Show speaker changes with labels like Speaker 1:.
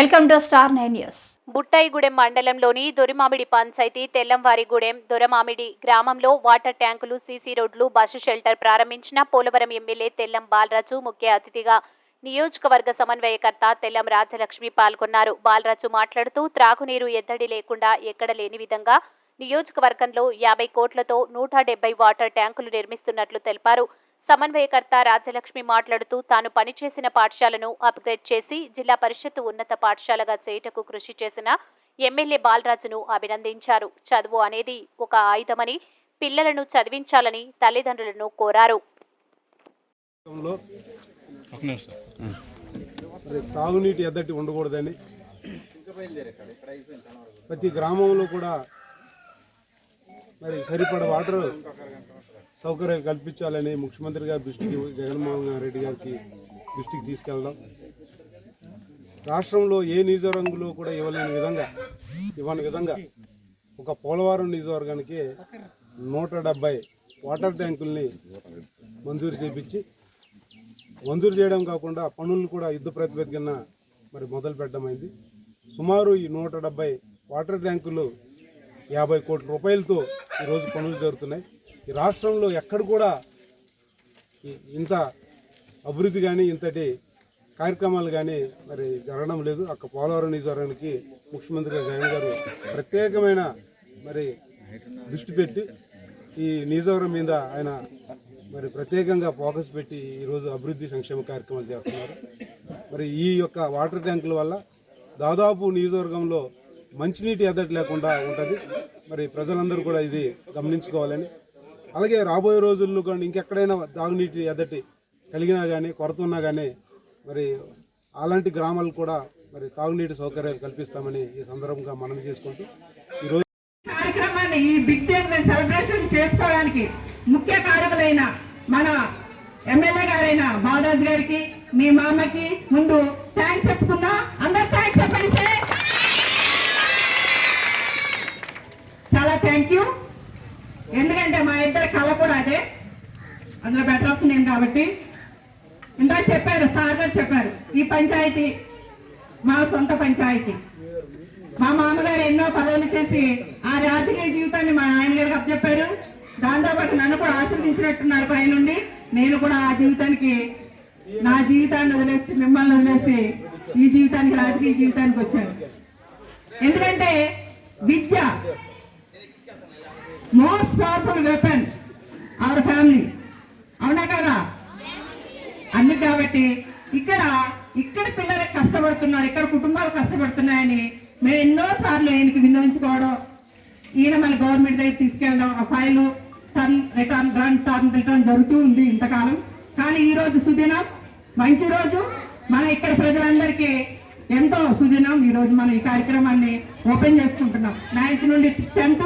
Speaker 1: Welcome to star nine news.
Speaker 2: Buttayagudem మండలంలోని దొరిమామిడి పంచాయతీ తెల్లంవారిగూడెం దొరమామిడి గ్రామంలో water ట్యాంకులు సీసీ రోడ్లు బస్సు షెల్టర్ ప్రారంభించిన పోలవరం ఎమ్మెల్యే తెల్లం బాలరాజు ముఖ్య అతిథిగా నియోజకవర్గ సమన్వయకర్త తెల్లం రాజలక్ష్మి పాల్గొన్నారు. బాలరాజు మాట్లాడుతూ త్రాగునీరు ఎద్దడి లేకుండా ఎక్కడ లేని విధంగా నియోజకవర్గంలో యాభై కోట్లతో నూట డెబ్బై వాటర్ ట్యాంకులు నిర్మిస్తున్నట్లు తెలిపారు. సమన్వయకర్త రాజలక్ష్మి మాట్లాడుతూ తాను పనిచేసిన పాఠశాలను అప్గ్రేడ్ చేసి జిల్లా పరిషత్ ఉన్నత పాఠశాలగా చేయుటకు కృషి చేసిన ఎమ్మెల్యే బాలరాజును అభినందించారు. చదువు అనేది ఒక ఆయుధమని పిల్లలను చదివించాలని తల్లిదండ్రులను కోరారు.
Speaker 3: తాగునీటి ఎద్దటి ఉండకూడదని ప్రతి గ్రామంలో కూడా మరి సరిపడ వాటర్ సౌకర్యం కల్పించాలని ముఖ్యమంత్రి గారి దృష్టికి జగన్మోహన్ రెడ్డి గారికి దృష్టికి తీసుకెళ్ళడం. రాష్ట్రంలో ఏ నియోజకవర్గంలో కూడా ఇవ్వలేని విధంగా ఇవ్వని విధంగా ఒక పోలవరం నియోజకవర్గానికి నూట డెబ్బై వాటర్ ట్యాంకుల్ని మంజూరు చేపించి మంజూరు చేయడం కాకుండా పనులు కూడా యుద్ధ ప్రాతిపదికన మరి మొదలు అయింది సుమారు ఈ నూట డెబ్బై వాటర్ ట్యాంకులు యాభై కోట్ల రూపాయలతో ఈరోజు పనులు జరుగుతున్నాయి. ఈ రాష్ట్రంలో ఎక్కడ కూడా ఇంత అభివృద్ధి కానీ ఇంతటి కార్యక్రమాలు కానీ మరి జరగడం లేదు. అక్క పోలవరం నియోజకవర్గానికి ముఖ్యమంత్రి జగన్ గారు ప్రత్యేకమైన మరి దృష్టి పెట్టి ఈ నియోజకవర్గం మీద ఆయన మరి ప్రత్యేకంగా ఫోకస్ పెట్టి ఈరోజు అభివృద్ధి సంక్షేమ కార్యక్రమాలు చేస్తున్నారు. మరి ఈ యొక్క వాటర్ ట్యాంకుల వల్ల దాదాపు నియోజకవర్గంలో మంచినీటి ఎద్దటి లేకుండా ఉంటుంది. మరి ప్రజలందరూ కూడా ఇది గమనించుకోవాలని. అలాగే రాబోయే రోజుల్లో కానీ ఇంకెక్కడైనా తాగునీటి ఎద్దటి కలిగినా కానీ కొరత ఉన్నా కానీ మరి అలాంటి గ్రామాలు కూడా మరి తాగునీటి సౌకర్యాలు కల్పిస్తామని ఈ సందర్భంగా మనం చేసుకుంటూ ఈరోజు
Speaker 4: కార్యక్రమాన్ని ఈ బిగ్ డే సెలబ్రేషన్ చేసుకోవడానికి ముఖ్య కారకులైన మన ఎమ్మెల్యే గారైన బాలరాజు గారికి మీ మామకి ముందు థ్యాంక్స్ చెప్పుకుందాం. అందరు థ్యాంక్స్ చెప్పండి థ్యాంక్ యూ ఎందుకంటే మా ఇద్దరు కళ కూడా అదే. అందులో బెటర్ ఆఫ్ నేను కాబట్టి. ఇందా చెప్పారు సార్ గారు చెప్పారు ఈ పంచాయతీ మా సొంత పంచాయతీ. మా మామగారు ఎన్నో పదవులు చేసి ఆ రాజకీయ జీవితాన్ని మా ఆయన గారికి అప్పచెప్పారు. దాంతో పాటు నన్ను కూడా ఆశీర్వదించినట్టున్నారు పైనుండి నేను కూడా ఆ జీవితానికి నా జీవితాన్ని వదిలేసి మిమ్మల్ని వదిలేసి ఈ జీవితానికి రాజకీయ జీవితానికి వచ్చాను. ఎందుకంటే విద్య most powerful weapon our family అవునా కదా? అన్ని కాబట్టి ఇక్కడ ఇక్కడ పిల్లలు కష్టపడుతున్నారు ఇక్కడ కుటుంబాలు కష్టపడుతున్నాయని మేము ఎన్నో సార్లు ఈయనకి వినియోగించుకోవడం ఈయన మళ్ళీ గవర్నమెంట్ దగ్గర తీసుకెళ్ళడం ఆ file turn return run turn return జరుగుతూ ఉంది ఇంతకాలం. కానీ ఈ రోజు సుదినం మంచి రోజు. మన ఇక్కడ ప్రజలందరికీ ఎంతో సుదినం. ఈ రోజు మనం ఈ కార్యక్రమాన్ని ఓపెన్ చేసుకుంటున్నాం. నైన్త్ నుండి టెన్త్